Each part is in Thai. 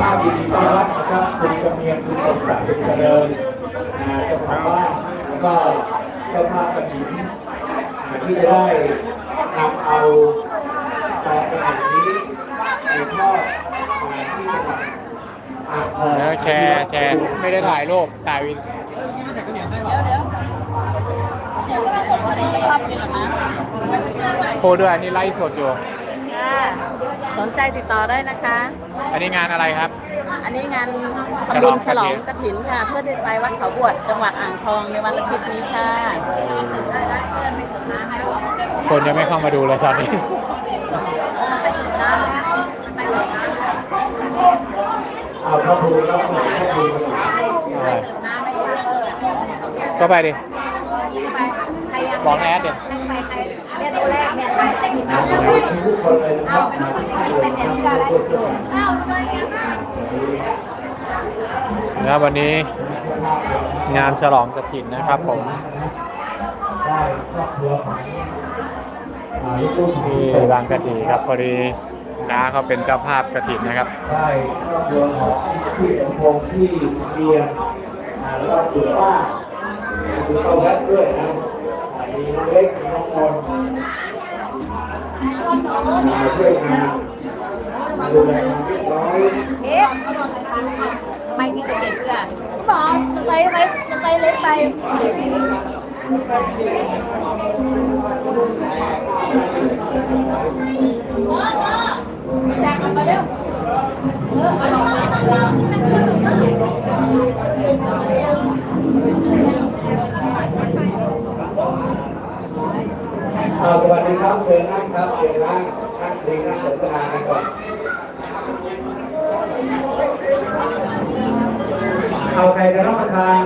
ภาพยินดีต้อนรับนะครับคุณกำเนียงคุณสมศักดิ์สุขเจริญนะเจ้าของบ้านแล้วก็เจ้าภาพกระถิ่นนะที่จะได้นำเอากองกระถิ่นนี้ไปทอดนะที่จังหวัดอ่างทองแล้วแชร์แชร์ไม่ได้ถ่ายรูปถ่ายวินพูดด้วยนนี้ไลฟ์สดอยู่ สนใจติดต่อได้นะคะ อันนี้งานอะไรครับ อันนี้งานฉทำลบุองญฉลองกระถินค่ะ เพื่อที่ไปวัดเขาบวชจังหวัดอ่างทองในวันอาทิตย์นี้ค่ะ คนยังไม่เข้ามาดูเลยตอนนี้ เอาพระภูมิแล้วก็พระภูมิอะไรก็ไปดิ บอกแอดเดี๋ยวทุกคนเลยนะครับมาที่นี่เลยนะครับนะครับวันนี้งานฉลองกระถินนะครับผม ได้ครอบครัวของอ่าลูกๆของที่ที่บางกะดีครับพอดีน้าเขาเป็นเจ้าภาพกระถินนะครับ ได้ครอบครัวของพี่สมพงษ์พี่สุเมียนอ่าแล้วก็คุณป้าคุณป้าแวดด้วยนะ อ่ามีน้องเล็กมีน้องมนต์มาช่วยงานมาดูแลความเรียบร้อยเอ๊ะไม่ที่จะเก็บเสื้อบอกจะไปไหมจะไปเล็กไปอ่า สวัสดีครับเชิญนั่งครับเชิญนั่งนั่งคุยนั่งสนทนากันก่อนเอาใครจะรับประทาน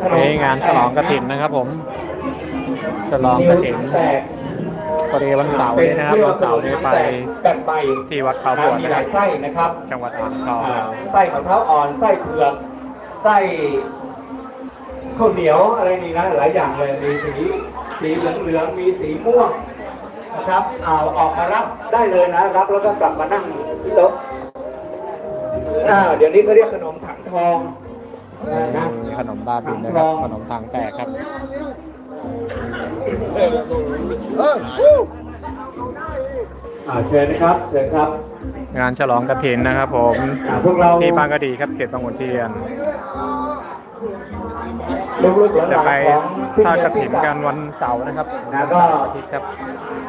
ขมนี่งานฉลองกระถินนะครับผมฉลองกระถินแตกพอดีวันเสาร์นี้นะครับวันเสาร์นี้ไปแบบใบที่วัดเขาบวชมีนะหครัลาบยไส้นะครับจังหวัดอ่างทองอ่าไส้มะพร้าวอ่อนไส้เผือกไส้ข้าวเหนียวอะไรนี่นะหลายอย่างเลยมีสี สีเหลืองๆมีสีม่วงนะครับเอาออกมารับได้เลยนะ รับแล้วก็กลับมานั่งที่โต๊ะอ่าเดี๋ยวนี้เขาเรียกขนมถังทองนะนะมีขนมบ้าบินนะครับ ขนมทางแตกครับอ่าเชิญนะครับ เชิญครับ งานฉลองกระถินนะครับผมอ่าพวกเราที่บางกะดีครับเขตบางขุนเทียน ลูกๆหลานๆจะไปของพี่ทอดเมียกระพี่ถินสาวกันวันเสาร์นะครับแล้วก็อาทิตย์ครับ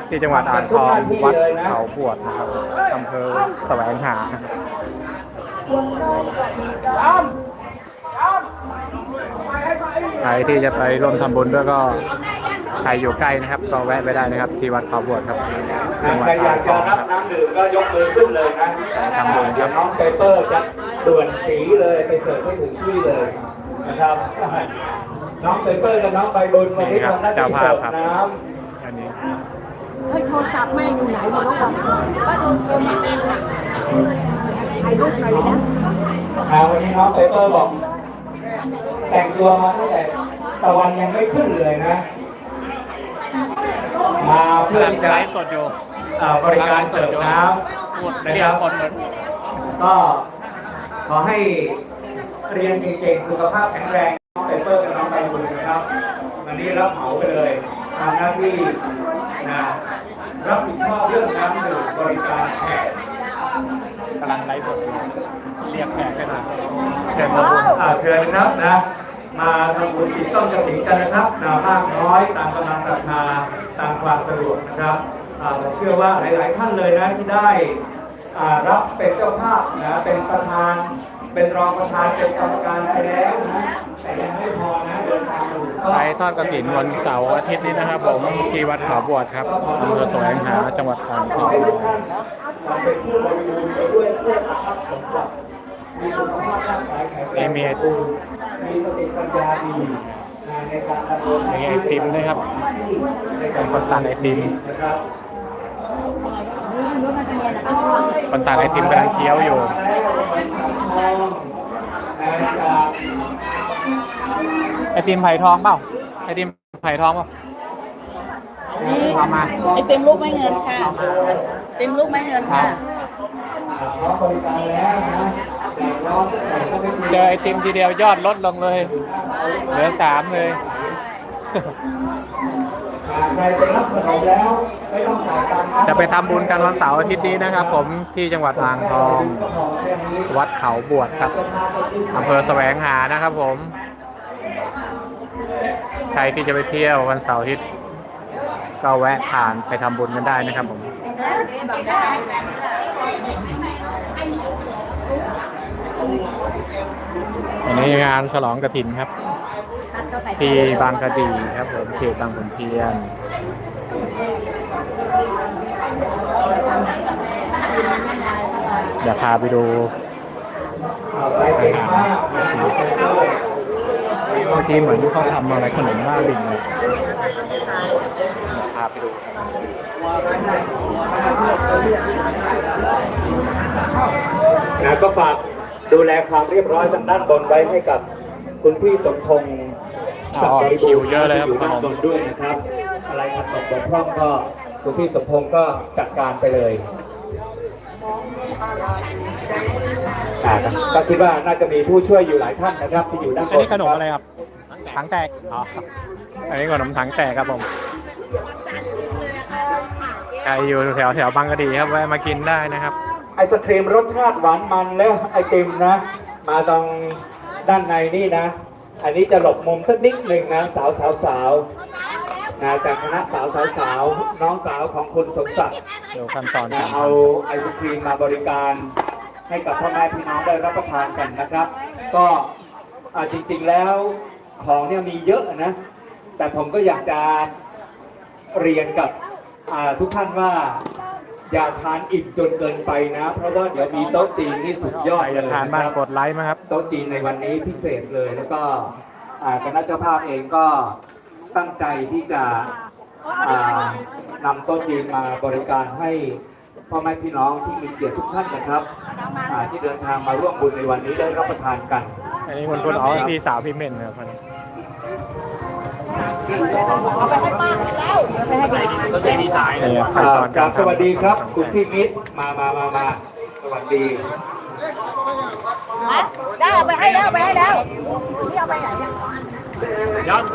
ที่จังหวัดอ่างทองวัดเขาบวชนะครับอำเภอแสวงหาใครที่จะไปร่วมทำบุญด้วยก็ใครอยู่ใกล้นะครับ ก็แวะไปได้นะครับ ที่วัดเขาบวชครับจังหวัดใครอยาอ่ากงทจะองรัครับบน้ำดื่มก็ยกมือขึ้นเลยนะทำบุญครับเดี๋ยวน้องเปเปอร์จะด่วนจีเลยไปเสิร์ฟให้ถึงที่เลย นะครับ น้องเปเปอร์กับน้องใบบุญวันนี้นี่ครับทำหน้าเจ้าที่ภาเสิพร์ฟครับน้อันนี้เฮ้ยโทรศัพท์ไม่อยู่ไหนหมดแล้ววะว่าโดนโดนเองอะถ่ายรูปหน่อยนะำอ่าวันนี้น้องเปเปอร์บอก แต่งตัวมาตั้งแต่ตะวันยังไม่ขึ้นเลยนะ มาเพื่อที่จะจะไลฟ์สดอยู่อ่าบริการเสิร์ฟน้พูดำในนะคเรื่อรังบคนเหมือนก็ขอให้ เรียนเก่งๆสุขภาพแข็งแรงน้องเปเปอร์กับน้องใบบุญนะครับ วันนี้รับเหมาไปเลยทำหน้าที่นะรับผิดชอบเรื่องน้ำดื่มบริการแขกกำลังไลฟ์สดอยู่เรียกแขกให้หน่อยเชิญมาบุญอ่าเชิญนะครับนะ มาทำบุญติดต้นกระถิ่นกันนะครับนามากน้อยตามกำลังศรัทธาตามความสะดวกนะครับอ่าผมเชื่อว่าหลาย ๆ ท่านเลยนะที่ได้อ่ารับเป็นเจ้าภาพนะเป็นประธาน เป็นรองประธานเป็นกรรมการไปแล้วนะแต่ยังไม่พอนะเดินทางมาถึงก็ไปทอดกระถินวันเสาร์อาทิตย์นี้นะครับผมที่วัดเขาบวชครับอำเภอแสวงหาจังหวัดอ่างทขอองให้ทุกท่านมาเป็นผู้บริบูรณ์ไปด้วยเพื่อประทับสมบัติมีสุขภาพร่างกายแข็งแรงสมบูรณ์มีสติปัญญาดีนะในการดำเนินหน้ามีที่ไอติมด้วยครับในการคนตัดไอติม นะครับ คนตัดไอติมกำลังเคี้ยวอยู่ ไอติมไผ่ทองเปล่า ไอติมไผ่ทองเปล่านี่เอามาไอเต็มลูกไม่เงินค่ะเต็มลูกไม่เงินค่ะขพร้อมบริการแล้วนะแดดร้อนสักหน่อยไม่มีเจอไอติมทีเดียวยอดลดลงเลย เหลือสามเลย ใครไปรับขนมแล้วไม่ต้องจ่ายตังค์จะไปทำบุญกันวันเสาร์อาทิตย์นี้นะครับ ผมที่จังหวัดอ่างทอง วัดเขาบวชครับอำเภอแสวงหานะครับผม ใครที่จะไปเที่ยววันเสาร์อาทิตย์ก็แวะผ่านไปทำบุญกันได้นะครับผม อันนี้งานฉลองกระถินครับ ที่บางกะดีครับผมเขตบางขุนเทียนเดี๋ยวพาไปดูเอาไปเก่งมากนะครับเมื่อกี้เหมือนเขาทำอะไรขนมบ้าบินเลยพาไปดูนะก็ฝากดูแลความเรียบร้อยทางด้านบนไว้ให้กับคุณพี่สมพงษ์ ศักดิ์บริบูรณ์เยอะเลยครับที่อยู่ด้านบนด้วยนะครับ อะไรขัดตกบกพร่องก็คุณพี่สมพงษ์ก็จัดการไปเลยอ่าก็คิดว่าน่าจะมีผู้ช่วยอยู่หลายท่านนะครับ ที่อยู่ด้านบอันนนี้ขนมอะไรครับถังแตกอ๋ออันนี้ขนมถังแตกครับผมใครอยู่แถวแถวบางกะดีครับแวะมากินได้นะครับ ไอศครีมรสชาติหวานมันแล้วไอติมนะ มาตรงด้านในนี่นะ อันนี้จะหลบมุมสักนิดหนึ่งนะสาวสาวสาวนะจากคณะสาวสาวสาวน้องสาวของคุณสมศักดิ์เดี๋ยวขั้นตอนนะการทเอาไอศครีมมาบริการให้กับพ่อแม่พี่น้องได้รับประทานกันนะครับ ก็อ่าจริงๆแล้วของเนี่ยมีเยอะนะ แต่ผมก็อยากจะเรียนกับอ่าทุกท่านว่า อย่าทานอิ่มจนเกินไปนะ เพราะว่าเดี๋ยวมีโต๊ะจีนนี่สุดยอดใครเลจะยทานนะบ้างครับกดไลค์มาครับ โต๊ะจีนในวันนี้พิเศษเลยแล้วก็อ่าคณะเจ้าภาพเองก็ตั้งใจที่จะอ่านำโต๊ะจีนมาบริการให้พ่อแม่พี่น้องที่มีเกียรติทุกท่านนะครับอ่าที่เดินทางมาร่วมบุญในวันนี้ได้รับประทานกัน อันนี้คุณคุณอ๋อพี่สาวพี่เม่นนะครับคนนี้นี่ครับ ขั้นอ่าตอนกการารบทำสวัสดีครับ คุณพี่มิตรมามามามาสวัสดี ได้เอาไปให้แล้วเอาไปให้แล้วนี่เอาไปไหนเนี่ย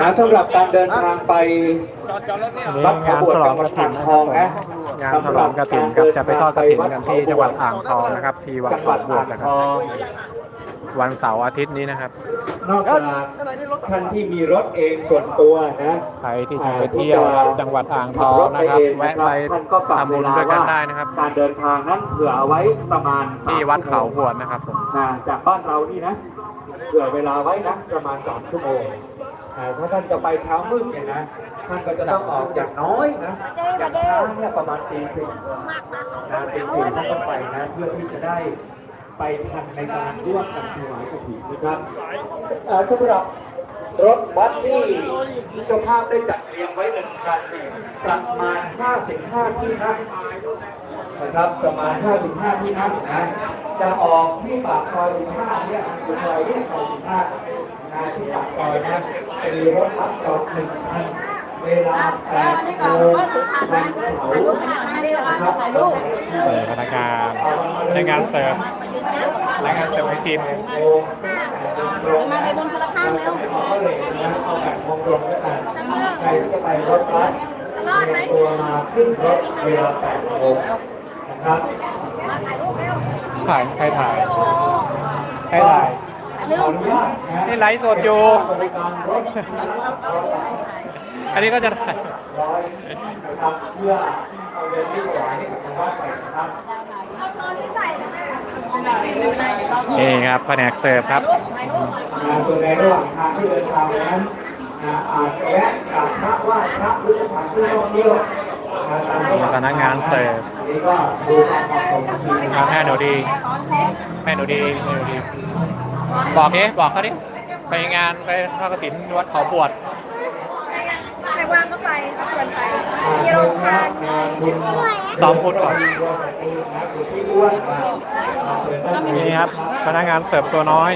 นะสำหรับการเดินทางไปอันนี้วัดขางานบวชฉลอจังงหกวัดระถิอ่านทองนะงานฉลองกระถิ่นครับจะไปทอดกระถิ่นกันที่จังหวัดอ่างทองนะครับที่วัดจังหวัดบวอ่าชงนะคทรับ อง วันเสาร์อาทิตย์นี้นะครับ นอกจากท่านที่มีรถเองส่วนตัวนะใครที่จะไปเที่ยวจังหวัดอ่างทองนะครับแวะไปท่านก็กลับทำเวบุญลาด้วยกันว่าได้นะครับ การเดินทางนั้นเผื่อเอาไว้ประมาณสามที่วัดเขาชั่บโมงวชนะครับผมนะจากบ้านเรานี่นะเผื่อเวลาไว้นะประมาณสามชั่วโมงอ่าถ้าท่านจะไปเช้ามืดเนี่ยนะท่านก็จะต้องออกอย่างน้อยนะอย่างช้าเนี่ยประมาณตีสี่นะตีสี่ท่านต้องไปนะเพื่อที่จะได้ ไปทันในการร่วมกันถวายกฐินนะครับสำหรับรถบัสที่เจ้าภาพได้จัดเตรียมไว้หนึ่งคันประมาณ 55 ที่นั่งนะครับประมาณ 55 ที่นั่งนะจะออกที่ปากซอย 15 เนี่ยคือซอยเนี่ยซอย 15นะที่ปากซอยนะจะมีรถบัสจอดหนึ่งคันเวลา8โมงวันเสาร์นะครับเออพนักงานพนักงานเสิร์ฟ พนักงานเสิร์ฟไอติมโมงตรงนะเราจะไม่ออกก็เลยนะเอาแบบโมงตรงแล้วกันใครที่จะไปรถบัสเตรียมตัวมาขึ้นรถเวลา8โมงนะครับถ่ายใครถ่ายใครถ่ายขออนุญาตนะนี่ไลฟ์สดอยู่บริการรถที่รับสัมภาระอันนี้ก็จะถ่ายร้อยนะครับเพื่อเอาเงินที่ถวายให้กับทางวัดไปนะครับ นี่ครับแผนกเสิร์ฟครับนะส่วนในระหว่างทางที่เดินทางนั้นนะอาจจะแวะกราบพระไหว้พระหรือสถานที่ท่องเที่ยวนะตามระหว่างพนักงานเสิร์ฟอันนี้ก็ดูความเหมาะสมอีกทีนะคครัรับบแม่หนูดีแม่หนูดีแม่หนูดี บอกดิบอกเขาดิไปงานไปทอดกระถินวัดเขาบวชใครว่างก็ไปชวนไปอ่ามีเชิโรญงคทารับนงานบุญ ซ้อมพูดก่อนวัวสตูลนะคุณพี่อ้วนมามาเชิญด้านในนี่ครับพนักงานเสิร์ฟตัวน้อย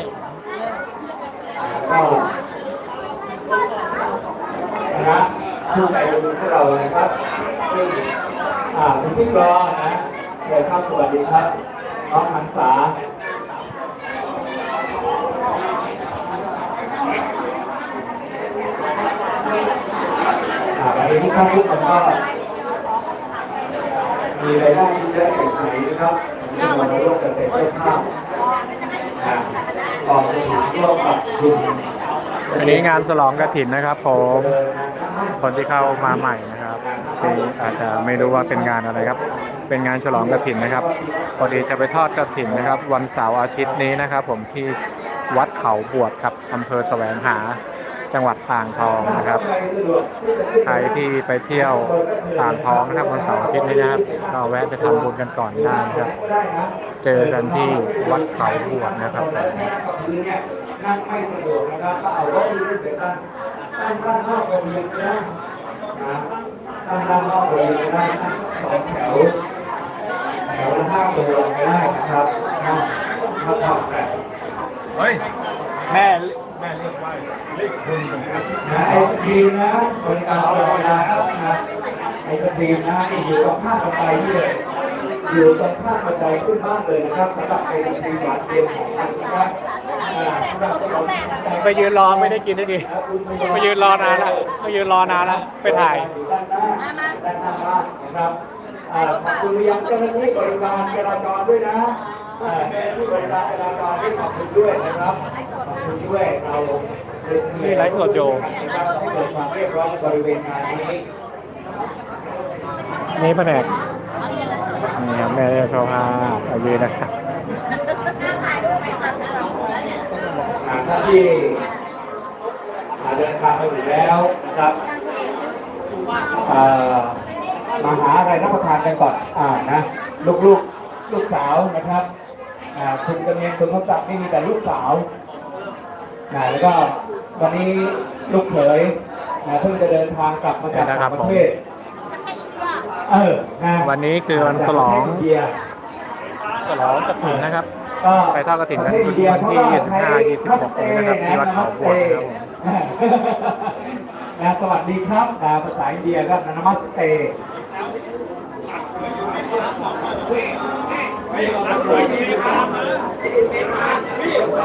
ก็คณะผู้ใจบุญของเรานะครับซึ่งอ่าคุณพี่กรอนะเชิญครับสวัสดีครับน้องหันษาอ่าวันนี้ทุกท่านทุกคนก็ มีรายได้ที่เยอะแยะใสนะครับที่เรามาร่วมกันเป็นเจ้าภาพนะกองทุนร่วมกับกลุ่มอันนี้งานฉลองกระถินนะครับผมคนที่เข้ามาใหม่นะครับที่อาจจะไม่รู้ว่าเป็นงานอะไรครับ เป็นงานฉลองกระถินนะครับพอดีจะไปทอดกระถินนะครับ วันเสาร์อาทิตย์นี้นะครับ ผมที่วัดเขาบวชครับอำเภอแสวงหา จังหวัดอ่างทองนะครับ ใครที่ไปเที่ยวอ่างทองนะครับวันเสาร์อาทิตย์นี้นะครับ ก็แวะไปทำบุญกันก่อนได้นะครับ เจอกันที่วัดเขาบวชนะครับนั่งไม่สะดวกนะครับก็เอาเก้าอี้ขึ้นไปตั้งตั้งด้านนอกโรงเรียนก็ได้นะตั้งด้านนอกโรงเรียนก็ได้ตั้งสองแถว แถวละห้าตัวก็ได้นะครับนั่งพักผ่อนกันเฮ้ยแม่ นะไอศครีมนะบริการตลอดเวลาครับนะไอศครีมนะนี่อยู่ตรงข้างบันไดนี่เลยอยู่ตรงข้างบันไดขึ้นบ้านเลยนะครับสำหรับไอศครีมหวานเย็นของมันนะครับอ่าสำหรับขนมไปยืนรอไม่ได้กินได้ดีไปยืนรอนานละไปยืนรอนานละไปถ่ายอยู่ด้านหน้าด้านหน้าบ้านนะครับอ่าขอบคุณไปยังเจ้าหน้าที่บริการจราจรด้วยนะ อ่าเจ้าหน้าที่บริการจราจรที่ขอบคุณด้วยนะครับขอบคุณด้วยเรานี่ไลฟ์สดอยู่นะครับให้เกิดความเรียบร้อยในบริเวณงานนี้นี่แผนกนี่ครับแม่โชว์ภาพเอายืนนะครับอ่าท่านที่อ่าเดินทางมาถึงแล้วนะครับอ่ามาหาอะไรรับประทานกันก่อนอ่านะลูกลูกๆลูกสาวนะครับ อ่าคุณกำเนียนคุณเขาจับนี่มีแต่ลูกสาวนะแล้วก็วันนี้ลูกเขยนะเพิ่งจะเดินทางกลับมาจากนี่นะครับต่างประเทศเออนะวันนี้คือวันฉลองจากประเทศอินเดียฉลองกระถิ่นนะครับก็ไปทอดกฐินกันประเทศอินเดียวันที่เขาก็ใช้25 26นี้นะครับที่วัดเขาบวชนะครับผมนะสวัสดีครับนะภาษาอินเดียก็นามัสเต เ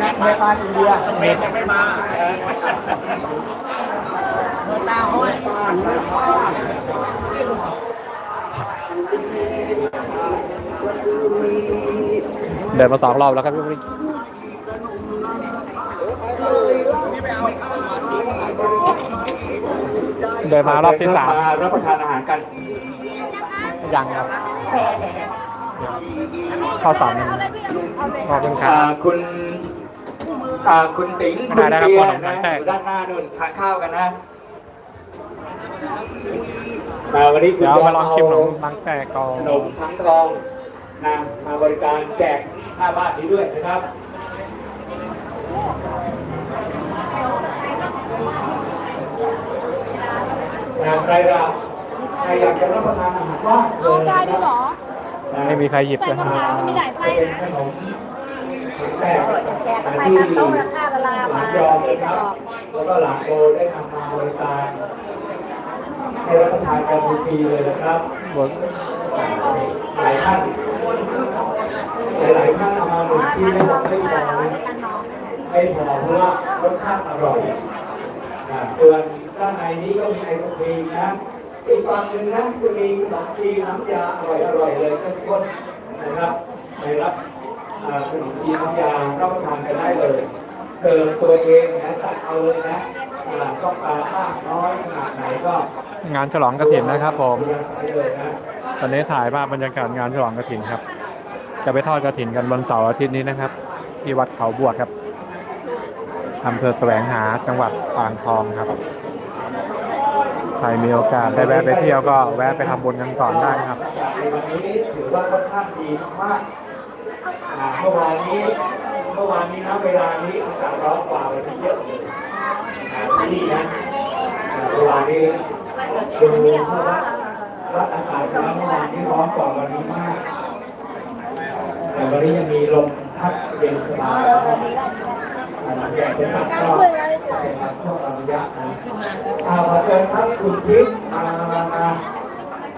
นปาลอินเดียเมนยังไม่มาเดินมาสองรอบแล้วครับพี่บิ๊กเดินมารอบที่สามมารับประทานอาหารกันยังครับ ข้าวสารหนึ่งขอบคุณครัอ่าบคุณอ่าคุณติ๋งคุณได้ครับเบียขร์นมนะแป้งอยู่ด้านหน้านู่นทานข้าวกันนะมาวันนี้คุณเดี๋ยวมาลองชิมขนเอามบังแต่กอขนมทั้งทองนะมาบริการแจกหน้าบ้านนี้ด้วยนะครับ นะใครเราใครอยากจะรับประทานอาหารว่างเชิญได้ด้วยเหรอนะ ไม่มีใครหยิบเลยใส่มะพร้าวไม่ได้ไส้เป็นขนมแจกแจกไปตามโต๊ะราคาเวลาหลัมางยอมเลยครับแล้วก็หลังโบได้นำมาบริการให้รับประทานกันฟรีเลยนะครับ บนหลายท่านหลายๆท่านเอามาหนึ่งที่แล้วบอกไม่พอนะไม่พอเพราะว่ารสชาติอร่อยอ่าส่วนด้านในนี้ก็มีไอศครีมนะ อีกฝั่งหนึ่งนะจะมีขนมจีนน้ำยาอร่อยๆเลยเข้มข้นนะครับไปรับอ่าขนมจีนน้ำยารับประทานกันได้เลย เสิร์ฟตัวเองนะตักเอาเลยนะอ่าต้องการมากน้อยขนาดไหนก็งานฉลองกระถินนะครับผมเรียนสายเลยนะตอนนี้ถ่ายภาพบรรยากาศงานฉลองกระถินครับ จะไปทอดกระถินกันวันเสาร์อาทิตย์นี้นะครับ ที่วัดเขาบวชครับอำเภอแสวงหาจังหวัดอ่างทองครับ ใครมีโอกาสได้แวะไปเที่ยวก็แวะไปทำบุญกันก่อนได้นะครับในวันนี้ถือว่าค่อนข้างดีมากๆเมื่อวานนี้เมื่อวานนี้นะเวลานี้อากาศร้อนกว่าวันนี้เยอะเลยที่นี่นะเมื่อวานนี้ดูเพราะว่าวัดอากาศเมื่อวานนี้ร้อนกว่าวันนี้มากแต่วันนี้ยังมีลมพัดเย็นสบายนะครับอ่าหลัง จากเป็นตัก็เป็นช่วงระยะนะอ่าขอเชิญครับคุณทิพย์มามามา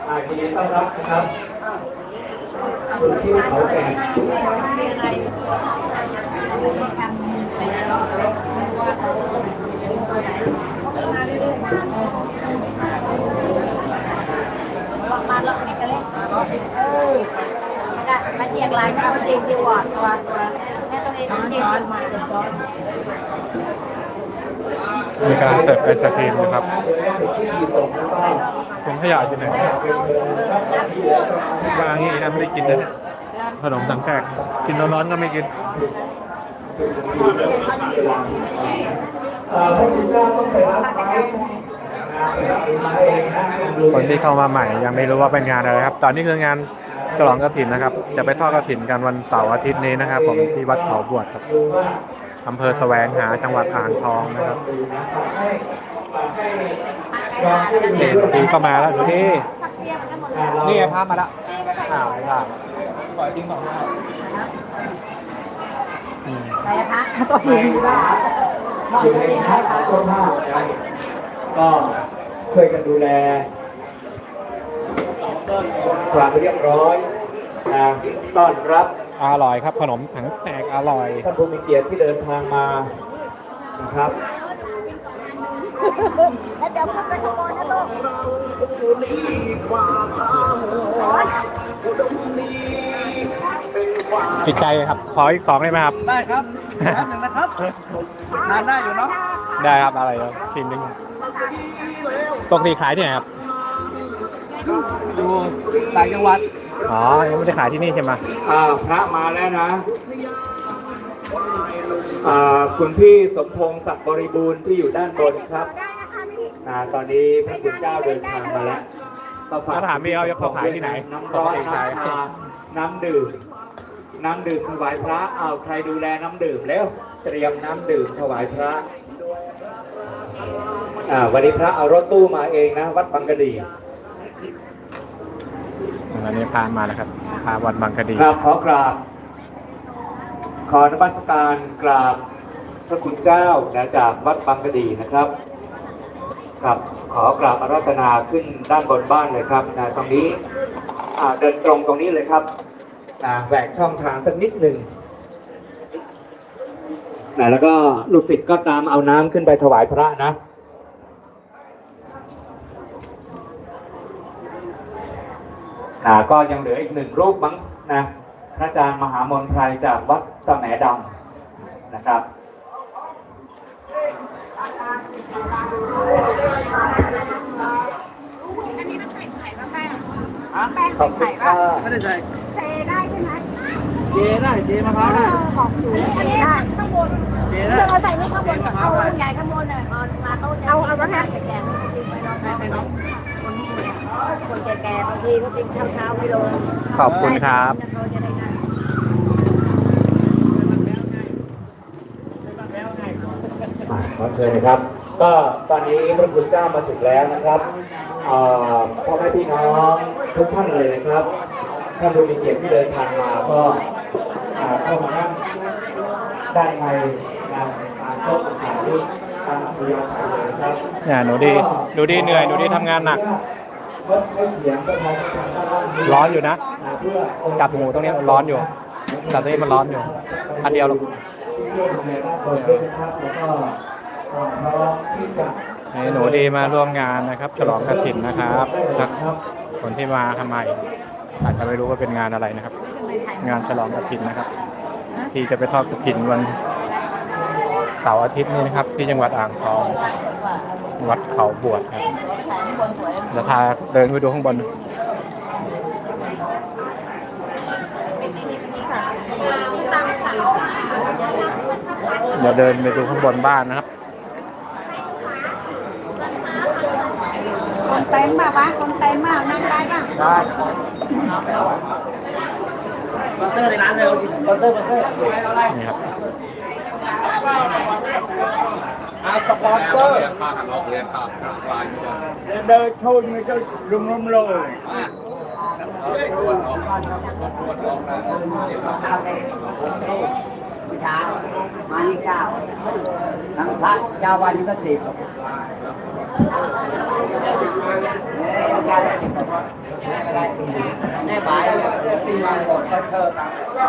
อ่าอ่ยินดีต้อนรับนะครับคุณที่เขาแก่มาแล้วนี่ก็เล่นเออไม่ได้มาเจียงลายก็เอาเจียงดีว่าตัวตัวแม่ตัวเองเจียงมา มีการเสิร์ฟไอศครีมนะครับถุงขยะอยู่ไหนเป็นเชิญนะครับที่เหลือก็มาวางอย่างนี้นะไม่ได้กินเลยเนี่ยขนมสังแตกกินร้อนๆก็ไม่กินคนที่เข้ามาใหม่ยังไม่รู้ว่าเป็นงานอะไรครับ ตอนนี้คืองานฉลองกฐินนะครับ จะไปทอดกฐินกันวันเสาร์อาทิตย์นี้นะครับ ผมที่วัดเขาบวชครับ อำเภอแสวงหาจังหวัดอ่างทองนะครับดูนะฝากให้ฝากให้ความช่วยเหลืนี่อหนูดีก็มาแล้วหนูดีอ่าเรานี่พามาแล้วอ้าวไม่ได้ปล่อยทิ้งของเราอืมอะไรคะตัวจริงว่าอยู่ในภาพของต้นภาพนะก็ช่วยกันดูแลความเรียบร้อยนะต้อนรับ อร่อยครับขนมถังแตกอร่อย ท่านผู้มีเกียรติที่เดินทางมานะครับแล้วเดี๋ยวขึ้นไปข้างบนนะลูกติดใจครับ ขออีกสองได้ไหมครับ ได้ครับแป๊บนึงนะครับทานได้อยู่เนาะได้ครับอะไรครับทีมนึงปกติขายที่ไหนครับอยู่ต่างจังหวัด อ๋อ ยังไม่ได้ขายที่นี่ใช่ไหมอ่าพระมาแล้วนะอ่าคุณพี่สมพงษ์ศักดิ์บริบูรณ์ที่อยู่ด้านบนครับอ่าตอนนี้พระคุณเจ้าเดินทางมาแล้วก็ฝากถ้าถามพี่เขาจะเขาขายที่ไหน น้ำร้อนน้ำชา น้ำดื่ม น้ำดื่มถวายพระเอาใครดูแลน้ำดื่มแล้ว เตรียมน้ำดื่มถวายพระอ่าวันนี้พระเอารถตู้มาเองนะ วัดบางกะดี อันนี้พามาแล้วครับพาวัดบางกะดีครับขอกราบ ขอนมัสการกราบพระคุณเจ้านะจากวัดบางกะดีนะครับครับขอกราบอารัตนาขึ้นด้านบนบ้านเลยครับนะตรงนี้เดินตรงตรงนี้เลยครับนะแหวกช่องทางสักนิดหนึ่งนะแล้วก็ลูกศิษย์ก็ตามเอาน้ำขึ้นไปถวายพระนะ อ่าก็ยังเหลืออีกหนึ่งรูปมั้งนะพระอาจารย์มหามนไพรจากวัดสแหมดำนะครับขอบคุณค่ะไม่ได้ใส่เทได้ใช่ไหมเจได้เจมะพร้าวได้บอกอยู่เทได้ข้างบนเจเธได้อเอาใส่นี่ข้างบนก่อนเอาใหญ่ข้างบนเลยมาเขาเอาเอาแล้วนะแก่ๆไปลองไปลอง คนแก่ๆบางทีก็ติดเช้าๆไปลงขอบคุณครับ อ่าขอเชิญนะครับ ก็ตอนนี้พระคุณเจ้ามาถึงแล้วนะครับอ่าพ่อแม่พี่น้องทุกท่านเลยนะครับท่านผู้มีเกียรติที่เดินทางมาก็อ่าเข้ามานั่งด้านในนะตามโต๊ะต่างๆนี้ตามอัธยาศัยเลยนะครับ เนี่ยหนูดีหนูดีเหนื่อยหนูดีทำงานหนักง ดใช้เสียงประชาสัมพันธ์ด้านล่างนี้ร้อนอยู่นะนะ เพื่อจับหูตรงนี้ร้อนอยู่จับตรงนี้มันร้อนอยู่ อันเดียวหรอกที่ช่วยดูแลด้านบนด้วยนะครับแล้วก็อ่าพร้อมที่จะให้หนูดีมาร่วมงานนะครับ ฉลองกฐินนะครับจากคนที่มาทำไมอาจจะไม่รู้ว่าเป็นงานอะไรนะครับ งานฉลองกฐินนะครับ ที่จะไปทอดกฐินวัน เสาร์อาทิตย์นี้นะครับ ที่จังหวัดอ่างทอง วัดเขาบวชครับจะพาเดินไปดูข้างบนเดี๋ยวเดินไปดูข้างบนบ้านนะครับ คนเต็มมากปะคนเต็มมากนั่งได้ปะได้สปอนเซอร์ในร้านเลยเรากินสปอนเซอร์สปอนเซอร์นี่ครับ อาสปอนเซอร์ เดินชนมันจะรุมรุมเลยเช้ามานี่เก้าทั้งพระเจ้าวันก็สิบแม่บายเนี่ยปีมาก่อนก็เชิญอ่านว่า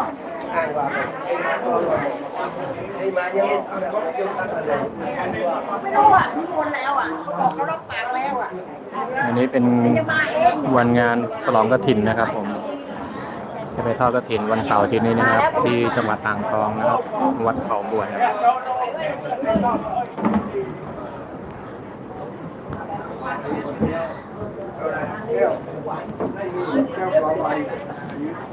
ไอ้มายังเอาแต่ยกตั้งแต่ไม่รู้อะนิมนต์แล้วอะเขาบอกเขารับปากแล้วอะอันนี้เป็นจะมาเองวันงานฉลองกระถินนะครับ ผม จะไปทอดกระถินวันเสาร์อาทิตย์นี้นะครับ ที่จังหวัดอ่างทองนะครับ วัดเขาบวชครับไม่ไหวเจ๊ไม่ไหวเลยใช่แกเราอันนั้นแน่เป็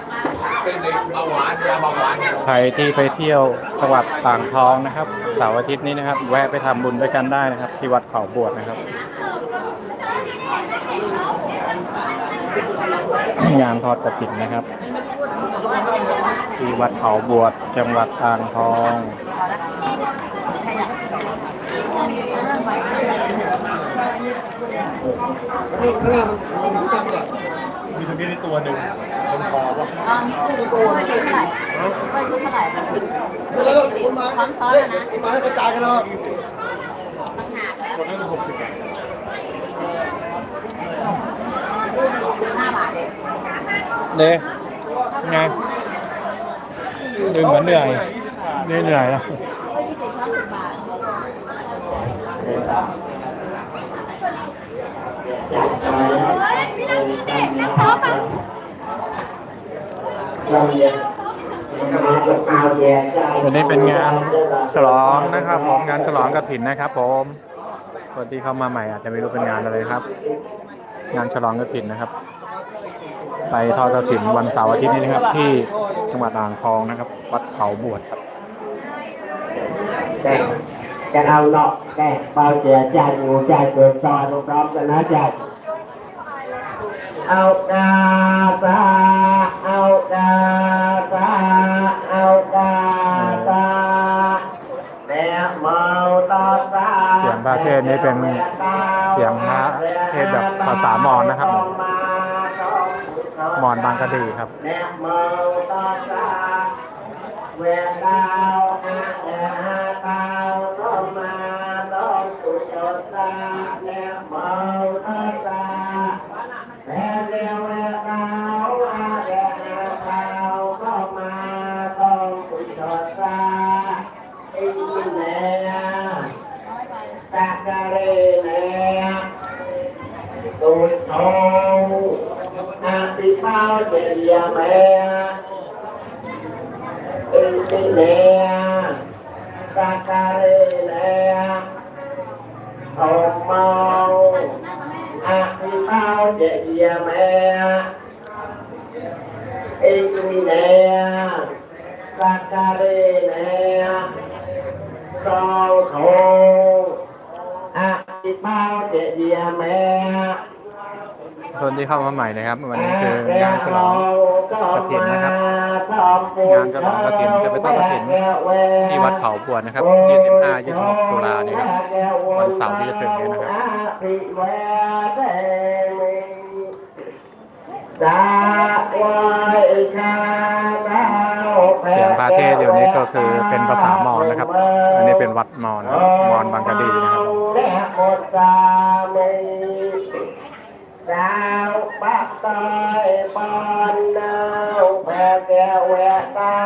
ใครที่ไปเที่ยวจังหวัดอ่างทองนะครับเสาร์อาทิตย์นี้นะครับ แวะไปทำบุญด้วยกันได้นะครับ ที่วัดเขาบวชนะครับ งานทอดกระถิ่นนะครับ ที่วัดเขาบวชจังหวัดอ่างทองมีตรงนี้ในตัวหนึ่ง บนคอป่ะตัวไม่รู้เท่าไหร่ไม่รู้เท่าไหร่มันแล้วเราคนมาเฮ้ยคนมาให้กระจายกันเนาะคนนั้นหกสิบห้าบาทเองเด้ไงดึงเหมือนเหนื่อยเหนื่อยเหนื่อยแล้ วันนี้เป็นงานฉลองนะครับผมงานฉลองกระถินนะครับ ผมคนที่เข้ามาใหม่อาจจะไม่รู้เป็นงานอะไรครับ งานฉลองกระถินนะครับ ไปทอดกระถินวันเสาร์อาทิตย์นี้นะครับ ที่จังหวัดอ่างทองนะครับ วัดเขาบวชครับแต่จะเอาเนาะแต่เบาเจียใจงูใจเกิดซอยพร้อมกันนะใจ เอากาซาเอากาซาเอากาซาแม่เมาตอซาเสียงพระเทศน์นี่เป็นเสียงพระเทศน์แบบภาษามอญนะครับมอนบางกะดีครับแนบเมาตาตาเวดาวอาแดาตาวเข้ามาลองตุจสาแนบเมาตาตาแม่เรียวเวดาวอาแดาตาวเข้ามาลองตุจสาอินเนียสักการะเนีย ตุนทองอาปิ เป้าเดียแม่อินติเนียสักการะเนียทองเมาอาปิเป้าเดียแม่อินติเนียสักการะเนียสองทองอาปิเป้าเดียแม่ คนที่เข้ามาใหม่นะครับ วันนี้คืองานฉลองกฐินนะครับ งานฉลองกฐินจะไปทอดกฐินที่วัดเขาบวชนะครับ 25 26ตุลาเนี่ยครับวันเสาร์ที่จะถึงนี้นะครับสาวคาเสียงพระเทศเดี๋ยวนี้ก็คือเป็นภาษามอญนะครับ อันนี้เป็นวัดมอญมอญบางกะดีนะครับ สามีสาวปะตายปานนาวแพ้แก้วแหวตา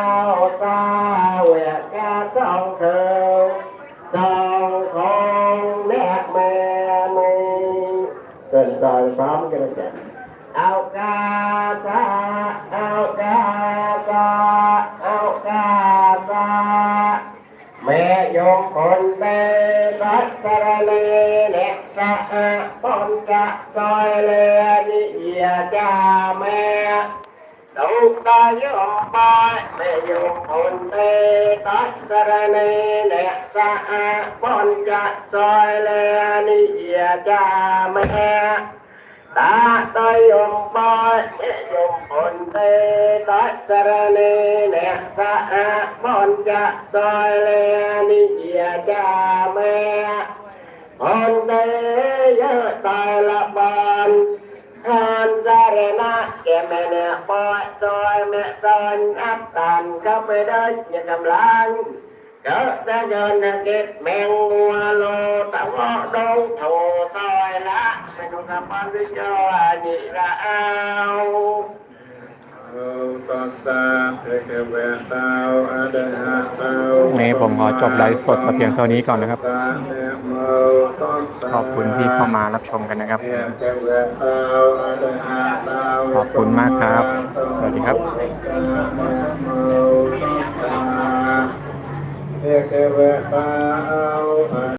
ยมปนเตรัสรเนเนสะปนจะซอยเลนิเอียจาม่ตาตยมปอยเมยมปนเตตัสสรเนเนสะอาบอนจะซอยเลนิยจาแม่ปนเตยะตายละบาน ทานสารณะแกแม่เนื้อปอยซอยแม่ซอนอับตันเข้าไปได้ยังกำลังก็ได้เดินเก็บแมงมัวโลตะวะดงโถซอยละเป็นกำปั้นที่เจ้านิระเอา นี่ผมขอจบไลฟ์สดแต่เพียงเท่านี้ก่อนนะครับสัมมาโมตัสสะขอบคุณที่เข้ามารับชมกันนะครับภะคะวะโตอะระหะโตขอบคุณมากครับ สวัสดีครับสัมมาโมตัสสะภะคะวะโตอะ